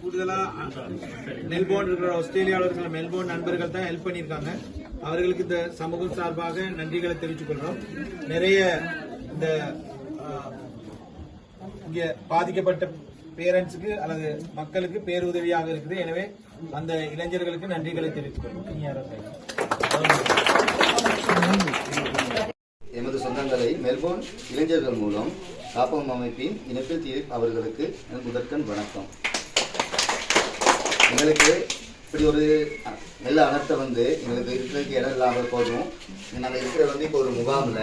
கூடுதலா மெல்போர்ன் இருக்கிற ஆஸ்திரேலியாவில் இருக்கிற மெல்போர்ன் நண்பர்கள் தான் ஹெல்ப் பண்ணியிருக்காங்க. அவர்களுக்கு இந்த சமூகம் சார்பாக நன்றிகளை தெரிவித்துக் கொள்றோம் நிறைய இந்த இங்கே இங்க பாதிக்கப்பட்ட பேரண்ட்ஸுக்கு அல்லது மக்களுக்கு பேருதவியாக இருக்குது. எனவே அந்த இளைஞர்களுக்கு நன்றிகளை தெரிவித்துக் கொள்றோம் எமது சொந்தங்களை மெல்போர்ன் இளைஞர்கள் மூலம் காப்பகம் அமைப்பின் இனப்பில் அவர்களுக்கு முதற்கண் வணக்கம். எங்களுக்கு இப்படி ஒரு அ- நல்ல அனர்த்தம் வந்து எங்களுக்கு இருக்கிறதுக்கு இடம் இல்லாமல் போதும். நாங்கள் இருக்கிறது வந்து இப்போ ஒரு முகாமில்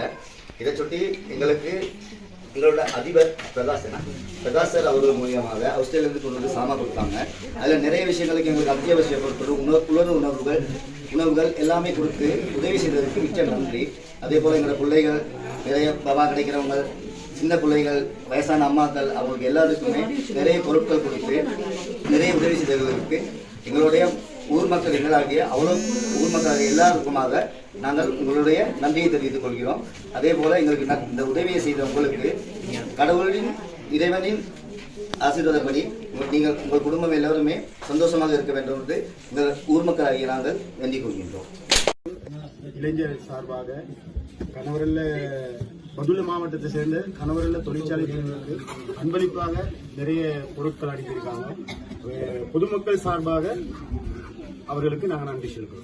இதை சுட்டி எங்களுக்கு எங்களோட அதிபர் பிரகாஷ் பிரதாசர் பிரகாஷ் சார் அவர்கள் மூலியமாக ஆஸ்திரேலியாவிலிருந்து கொண்டு வந்து சாமா கொடுத்தாங்க. அதில் நிறைய விஷயங்களுக்கு எங்களுக்கு அத்தியாவசிய பொருட்கள் உணவு குளிர் உணவுகள் உணவுகள் எல்லாமே கொடுத்து உதவி செய்ததற்கு மிச்சம் நன்றி. அதே போல் எங்களோட பிள்ளைகள் நிறைய பவா கிடைக்கிறவங்க சின்ன பிள்ளைகள் வயசான அம்மாக்கள் அவங்களுக்கு எல்லாருக்குமே நிறைய பொருட்கள் கொடுத்து நிறைய உதவி செய்தவர்களுக்கு எங்களுடைய ஊர் மக்கள் எங்களாகிய அவ்வளோ ஊர் மக்களாகிய எல்லாருக்குமாக நாங்கள் உங்களுடைய நன்றியை தெரிவித்துக் கொள்கிறோம். அதே போல எங்களுக்கு இந்த உதவியை செய்த உங்களுக்கு கடவுளின் இறைவனின் ஆசீர்வாதப்படி உங்கள் நீங்கள் உங்கள் குடும்பம் எல்லோருமே சந்தோஷமாக இருக்க வேண்டும் என்று எங்கள் ஊர் மக்களாகிய நாங்கள் வேண்டிக் கொள்கின்றோம். இளைஞர் சார்பாக கணவரில் பதுளை மாவட்டத்தை சேர்ந்த கணவரில் தொழிற்சாலை பிரிவுகளுக்கு அன்பளிப்பாக நிறைய பொருட்கள் அனுப்பியிருக்காங்க பொதுமக்கள் சார்பாக அவர்களுக்கு நாங்கள் நன்றி செலுத்துகிறோம்